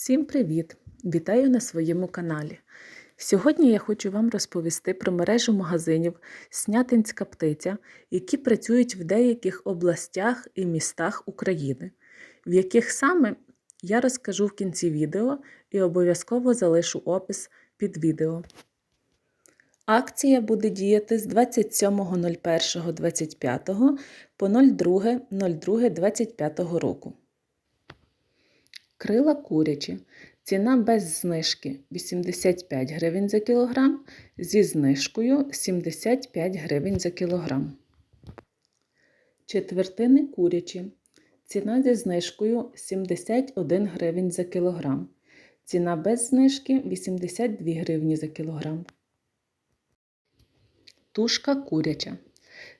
Всім привіт! Вітаю на своєму каналі. Сьогодні я хочу вам розповісти про мережу магазинів Снятинська птиця, які працюють в деяких областях і містах України, в яких саме я розкажу в кінці відео і обов'язково залишу опис під відео. Акція буде діяти з 27.01.25 по 02.02.25 року. Крила курячі. Ціна без знижки 85 гривень за кілограм, зі знижкою 75 гривень за кілограм. Четвертини курячі. Ціна зі знижкою 71 гривень за кілограм. Ціна без знижки 82 гривні за кілограм. Тушка куряча.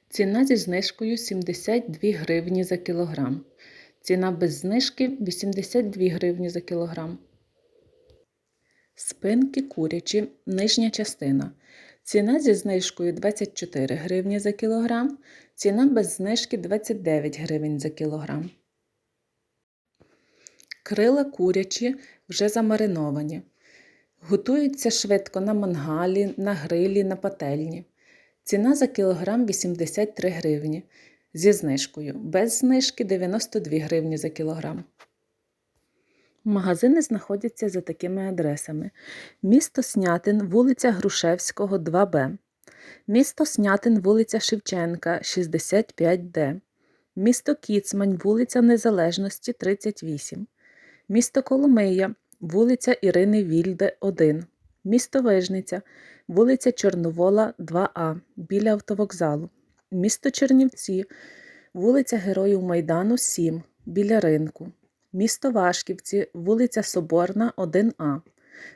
Ціна зі знижкою 72 гривні за кілограм. Ціна без знижки 82 гривні за кілограм. Спинки курячі, нижня частина. Ціна зі знижкою 24 гривні за кілограм. Ціна без знижки 29 гривень за кілограм. Крила курячі вже замариновані. Готуються швидко на мангалі, на грилі, на пательні. Ціна за кілограм 83 гривні. Зі знижкою. Без знижки 92 гривні за кілограм. Магазини знаходяться за такими адресами: місто Снятин, вулиця Грушевського, 2Б, місто Снятин, вулиця Шевченка, 65Д, місто Кіцмань, вулиця Незалежності, 38, місто Коломия, вулиця Ірини Вільде, 1, місто Вижниця, вулиця Чорновола, 2А, біля автовокзалу, місто Чернівці, вулиця Героїв Майдану, 7, біля ринку. Місто Вашківці, вулиця Соборна, 1А,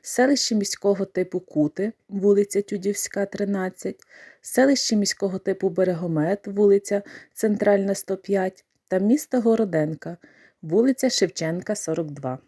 селище міського типу Кути, вулиця Тюдівська, 13, селище міського типу Берегомет, вулиця Центральна, 105 та місто Городенка, вулиця Шевченка, 42.